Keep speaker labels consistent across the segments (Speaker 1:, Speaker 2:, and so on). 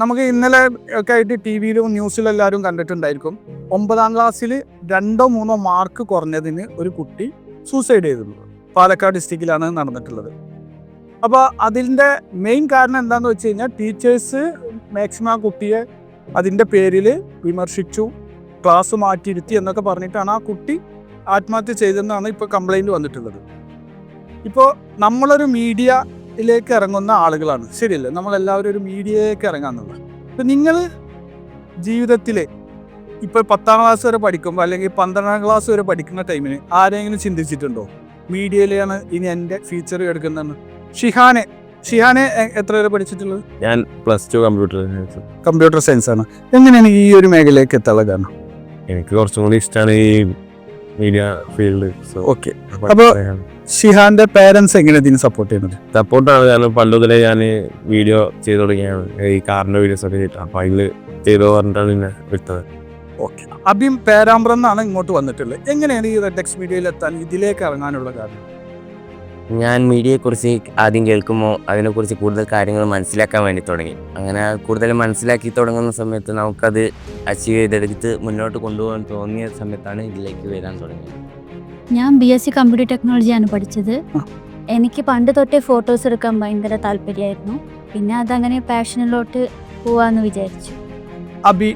Speaker 1: നമുക്ക് ഇന്നലെ ഒക്കെ ആയിട്ട് ടി വിയിലും ന്യൂസിലും എല്ലാവരും കണ്ടിട്ടുണ്ടായിരിക്കും. ഒമ്പതാം ക്ലാസ്സിൽ രണ്ടോ മൂന്നോ മാർക്ക് കുറഞ്ഞതിന് ഒരു കുട്ടി സൂസൈഡ് ചെയ്തിട്ടുണ്ട് പാലക്കാട് ഡിസ്ട്രിക്റ്റിലാണ് നടന്നിട്ടുള്ളത്. അപ്പോൾ അതിന്റെ മെയിൻ കാരണം എന്താണെന്ന് വെച്ച് കഴിഞ്ഞാൽ ടീച്ചേഴ്സ് മാക്സിമം ആ കുട്ടിയെ അതിന്റെ പേരിൽ വിമർശിച്ചു ക്ലാസ് മാറ്റിയിരുത്തി എന്നൊക്കെ പറഞ്ഞിട്ടാണ് ആ കുട്ടി ആത്മഹത്യ ചെയ്തതെന്നാണ് ഇപ്പോൾ കംപ്ലൈന്റ് വന്നിട്ടുള്ളത്. ഇപ്പോൾ നമ്മളൊരു മീഡിയയിലേക്ക് ഇറങ്ങുന്ന ആളുകളാണ്. ശരിയല്ലേ? നമ്മളെല്ലാവരും ഒരു മീഡിയയിലേക്ക് ഇറങ്ങാന്നുള്ളത് അപ്പം നിങ്ങൾ ജീവിതത്തിലെ ഇപ്പോൾ പത്താം ക്ലാസ് വരെ പഠിക്കുമ്പോൾ അല്ലെങ്കിൽ പന്ത്രണ്ടാം ക്ലാസ് വരെ പഠിക്കുന്ന ടൈമിന് ആരെങ്കിലും ചിന്തിച്ചിട്ടുണ്ടോ? മീഡിയയിലാണ് ഇനി എന്റെ ഫീച്ചർ എടുക്കുന്നതെന്ന്? ഷിഹാനെ ഷിഹാനെ എത്ര വരെ പഠിച്ചിട്ടുള്ളത്?
Speaker 2: ഞാൻ plus two computer science
Speaker 1: computer science ആണ്. എങ്ങനെയാണ് ഈ ഒരു മേഖലയിലേക്ക് എത്താനുള്ള കാരണം?
Speaker 2: എനിക്ക് കുറച്ചും കൂടി ഇഷ്ടമാണ് ഈ മീഡിയ ഫീൽഡ്
Speaker 1: ഓക്കെ അപ്പൊ- ഷിഹാന്റെ പേരൻസ് എങ്ങനെ ഇതിന് സപ്പോർട്ട് ചെയ്യുന്നത്?
Speaker 2: സപ്പോർട്ടാണ് ഞാൻ പണ്ട് മുതലേ ഞാൻ വീഡിയോ ചെയ്തു തുടങ്ങിയാണ്. ഈ കാറിന്റെ വീഡിയോസ് ഒക്കെ ചെയ്തിട്ട്. അപ്പൊ അതിൽ ചെയ്തു പറഞ്ഞിട്ടാണ് പിന്നെ വിട്ടത്.
Speaker 1: ഓക്കെ അബിം പേരാമ്പ്രം എന്നാണ് ഇങ്ങോട്ട് വന്നിട്ടുള്ളത്. എങ്ങനെയാണ് ഈ റെഡ് എക്സ് മീഡിയയിൽ എത്താൻ ഇതിലേക്ക് ഇറങ്ങാനുള്ള കാരണം?
Speaker 3: ഞാൻ മീഡിയയെക്കുറിച്ച് ആദ്യം കേൾക്കുമ്പോൾ അതിനെക്കുറിച്ച് കൂടുതൽ കാര്യങ്ങൾ മനസ്സിലാക്കാൻ വേണ്ടി തുടങ്ങി. അങ്ങനെ കൂടുതൽ മനസ്സിലാക്കി തുടങ്ങുന്ന സമയത്ത് നമുക്കത് അച്ചീവ് ചെയ്തെടുത്ത് മുന്നോട്ട് കൊണ്ടുപോകാൻ തോന്നിയ സമയത്താണ് ഇതിലേക്ക് വരാൻ തുടങ്ങിയത്.
Speaker 4: ഞാൻ ബി എസ് സി കമ്പ്യൂട്ടർ ടെക്നോളജിയാണ് പഠിച്ചത്. എനിക്ക് പണ്ട് തൊട്ടേ ഫോട്ടോസ് എടുക്കാൻ ഭയങ്കര താല്പര്യമായിരുന്നു. പിന്നെ അതങ്ങനെ പാഷനിലോട്ട് പോവാന്ന് വിചാരിച്ചു.
Speaker 1: അബി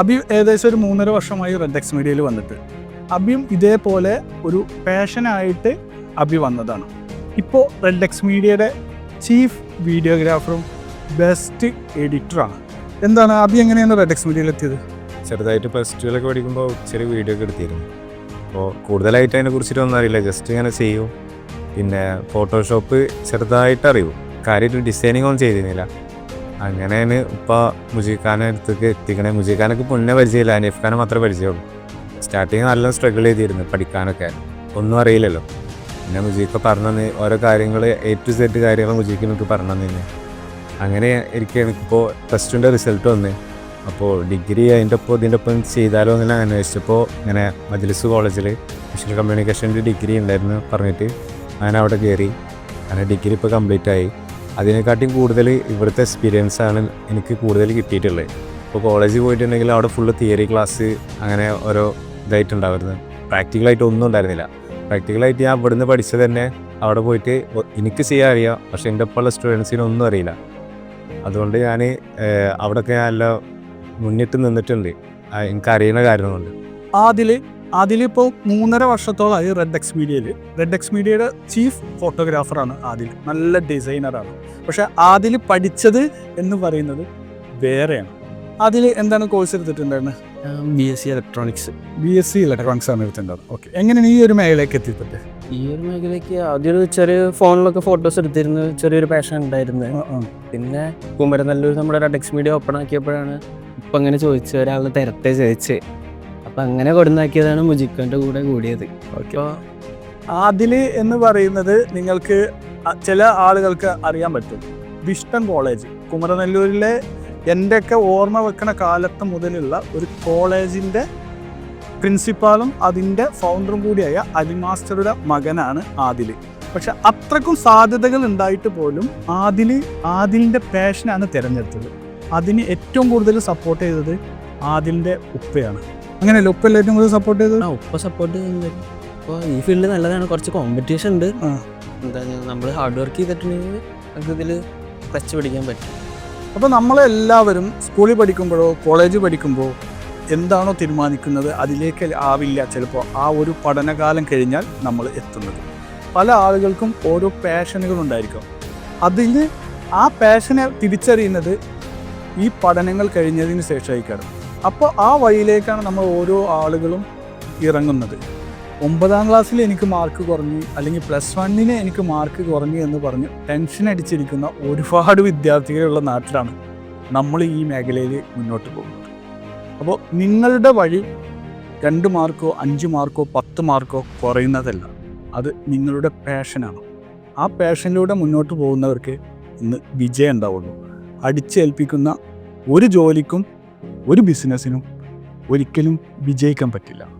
Speaker 1: അബി ഏകദേശം ഒരു മൂന്നര വർഷമായി റെഡ് എക്സ് മീഡിയയിൽ വന്നിട്ട്. അബിയും ഇതേപോലെ ഒരു പാഷനായിട്ട് അബി വന്നതാണ്. ഇപ്പോൾ റെഡ് എക്സ് മീഡിയയുടെ ചീഫ് വീഡിയോഗ്രാഫറും ബെസ്റ്റ് എഡിറ്ററാണ് എന്താണ് അബി എങ്ങനെയാണ് റെഡ് എക്സ് മീഡിയയിൽ എത്തിയത്?
Speaker 2: ചെറുതായിട്ട് പ്ലസ് ടുവിലൊക്കെ പഠിക്കുമ്പോൾ ചെറിയ വീഡിയോ ഒക്കെ എടുത്തിരുന്നു. അപ്പോൾ കൂടുതലായിട്ട് അതിനെ കുറിച്ചിട്ടൊന്നും അറിയില്ല. ജസ്റ്റ് ഇങ്ങനെ ചെയ്യും. പിന്നെ ഫോട്ടോഷോപ്പ് ചെറുതായിട്ട് അറിയും. കാര്യമായിട്ട് ഡിസൈനിങ് ഒന്നും ചെയ്തിരുന്നില്ല. അങ്ങനെയാണ് ഇപ്പോൾ മുജീഖാനെ അടുത്തേക്ക് എത്തിക്കണേ. മുജീഖാനൊക്കെ മുന്നേ പരിചയമില്ല. അനീഫ് ഖാനെ മാത്രമേ പരിചയമുള്ളൂ. സ്റ്റാർട്ടിങ് നല്ല സ്ട്രഗിൾ ചെയ്തിരുന്നു പഠിക്കാനൊക്കെ. ഒന്നും അറിയില്ലല്ലോ. പിന്നെ മുജീബൊക്കെ പറഞ്ഞു ഓരോ കാര്യങ്ങൾ എ ടു സെഡ് കാര്യങ്ങൾ എനിക്ക് പറഞ്ഞു തന്നെ അങ്ങനെ എനിക്ക് എനിക്കിപ്പോൾ പ്ലസ് ടുന്റെ റിസൾട്ട് വന്ന്. അപ്പോൾ ഡിഗ്രി അതിന്റെ ഒപ്പം ഇതിന്റെ ഒപ്പം ചെയ്താലോ എന്ന് അന്വേഷിച്ചപ്പോൾ ഇങ്ങനെ മജ്ലിസ് കോളേജിൽ വിഷ്വൽ കമ്മ്യൂണിക്കേഷന്റെ ഡിഗ്രി ഉണ്ടായിരുന്നു പറഞ്ഞിട്ട് ഞാൻ അവിടെ കയറി അങ്ങനെ ഡിഗ്രി ഇപ്പോൾ കംപ്ലീറ്റ് ആയി. അതിനെക്കാട്ടിയും കൂടുതൽ ഇവിടുത്തെ എക്സ്പീരിയൻസാണ് എനിക്ക് കൂടുതൽ കിട്ടിയിട്ടുള്ളത്. ഇപ്പോൾ കോളേജിൽ പോയിട്ടുണ്ടെങ്കിൽ അവിടെ ഫുള്ള് തിയറി ക്ലാസ് അങ്ങനെ ഓരോ ഇതായിട്ടുണ്ടായിരുന്നു പ്രാക്ടിക്കലായിട്ട് ഒന്നും ഉണ്ടായിരുന്നില്ല. പ്രാക്ടിക്കലായിട്ട് ഞാൻ ഇവിടുന്ന് പഠിച്ചത് തന്നെ അവിടെ പോയിട്ട് എനിക്ക് ചെയ്യാൻ അറിയാം. പക്ഷേ എന്റെ ഒപ്പമുള്ള സ്റ്റുഡൻസിനൊന്നും അറിയില്ല. അതുകൊണ്ട് ഞാൻ അവിടെയൊക്കെ ഞാൻ നല്ല മുന്നിട്ട് നിന്നിട്ടുണ്ട്. എനിക്ക് അറിയുന്ന കാര്യങ്ങളുണ്ട് കൊണ്ട്
Speaker 1: ആദിൽ ആദിലിപ്പോൾ മൂന്നര വർഷത്തോളമായി റെഡ് എക്സ് മീഡിയയിൽ റെഡ് എക്സ് മീഡിയയുടെ ചീഫ് ഫോട്ടോഗ്രാഫറാണ് ആദിൽ നല്ല ഡിസൈനറാണ് പക്ഷെ ആദിൽ പഠിച്ചത് എന്ന് പറയുന്നത് വേറെയാണ്. അതിൽ എന്താണ് course എടുത്തിട്ടുണ്ടായിരുന്നത്
Speaker 5: B S C electronics
Speaker 1: B S C electronics ആണ് എടുത്തിട്ടുണ്ടായത് ഓക്കെ എങ്ങനെയാണ് ഈ ഒരു മേഖലയ്ക്ക് എത്തിപ്പെട്ടത്
Speaker 5: ഈ ഒരു മേഖലയ്ക്ക് ആദ്യം ഒരു ചെറിയ ഫോണിലൊക്കെ ഫോട്ടോസ് എടുത്തിരുന്നു. ചെറിയൊരു പാഷൻ ഉണ്ടായിരുന്നു. പിന്നെ കുമരനല്ലൂർ നമ്മുടെ റെഡ് എക്സ് മീഡിയ ഓപ്പൺ ആക്കിയപ്പോഴാണ് ഇപ്പം അങ്ങനെ ചോദിച്ചു ഒരാളെ തിരത്തെ ചോദിച്ച്. അപ്പം അങ്ങനെ കൊടുന്നാക്കിയതാണ് മുജിക്കന്റെ കൂടെ കൂടിയത്. അപ്പോൾ
Speaker 1: ആദിൽ എന്ന് പറയുന്നത് നിങ്ങൾക്ക് ചില ആളുകൾക്ക് അറിയാൻ പറ്റും. വിഷ്ടൻ കോളേജ് കുമരനെല്ലൂരിലെ എന്റെയൊക്കെ ഓർമ്മ വെക്കണ കാലത്ത് മുതലുള്ള ഒരു കോളേജിന്റെ പ്രിൻസിപ്പാളും അതിന്റെ ഫൗണ്ടറും കൂടിയായ അലി മാസ്റ്ററുടെ മകനാണ് ആദിൽ പക്ഷെ അത്രക്കും സാധ്യതകൾ ഉണ്ടായിട്ട് പോലും ആദിൽ ആദിലിന്റെ പാഷനാണ് തിരഞ്ഞെടുത്തത്. അതിന് ഏറ്റവും കൂടുതൽ സപ്പോർട്ട് ചെയ്തത് ആദിലിന്റെ ഉപ്പയാണ്. അങ്ങനെയല്ല ഉപ്പല്ലേ ഏറ്റവും കൂടുതൽ സപ്പോർട്ട് ചെയ്തത്?
Speaker 5: ആ ഉപ്പ സപ്പോർട്ട് ചെയ്യുന്നത് അപ്പോൾ ഈ ഫീൽഡ് നല്ലതാണ് കുറച്ച് കോമ്പറ്റീഷൻ ഉണ്ട്. എന്താ നമ്മൾ ഹാർഡ് വർക്ക് ചെയ്തിട്ടുണ്ടെങ്കിൽ നമുക്ക് ഇതിൽ ക്ലച്ച് പിടിക്കാൻ പറ്റും.
Speaker 1: അപ്പോൾ നമ്മളെല്ലാവരും സ്കൂളിൽ പഠിക്കുമ്പോഴോ കോളേജ് പഠിക്കുമ്പോൾ എന്താണോ തീരുമാനിക്കുന്നത് അതിലേക്ക് ആവില്ല ചിലപ്പോൾ ആ ഒരു പഠനകാലം കഴിഞ്ഞാൽ നമ്മൾ എത്തുന്നത്. പല ആളുകൾക്കും ഓരോ പാഷനുകൾ ഉണ്ടായിരിക്കും. അതിൽ ആ പാഷനെ തിരിച്ചറിയുന്നത് ഈ പഠനങ്ങൾ കഴിഞ്ഞതിന് ശേഷമായിക്കാണ്. അപ്പോൾ ആ വഴിയിലേക്കാണ് നമ്മൾ ഓരോ ആളുകളും ഇറങ്ങുന്നത്. ഒമ്പതാം ക്ലാസ്സിൽ എനിക്ക് മാർക്ക് കുറഞ്ഞു അല്ലെങ്കിൽ പ്ലസ് വണ്ണിന് എനിക്ക് മാർക്ക് കുറഞ്ഞു എന്ന് പറഞ്ഞ് ടെൻഷൻ അടിച്ചിരിക്കുന്ന ഒരുപാട് വിദ്യാർത്ഥികളുള്ള നാട്ടിലാണ് നമ്മൾ ഈ മേഖലയിൽ മുന്നോട്ട് പോകുന്നത്. അപ്പോൾ നിങ്ങളുടെ വഴി രണ്ട് മാർക്കോ അഞ്ച് മാർക്കോ പത്ത് മാർക്കോ കുറയുന്നതല്ല. അത് നിങ്ങളുടെ പാഷനാണ് ആ പാഷനിലൂടെ മുന്നോട്ട് പോകുന്നവർക്ക് ഇന്ന് വിജയം ഉണ്ടാവുള്ളൂ. അടിച്ചേൽപ്പിക്കുന്ന ഒരു ജോലിക്കും ഒരു ബിസിനസ്സിനും ഒരിക്കലും വിജയിക്കാൻ പറ്റില്ല.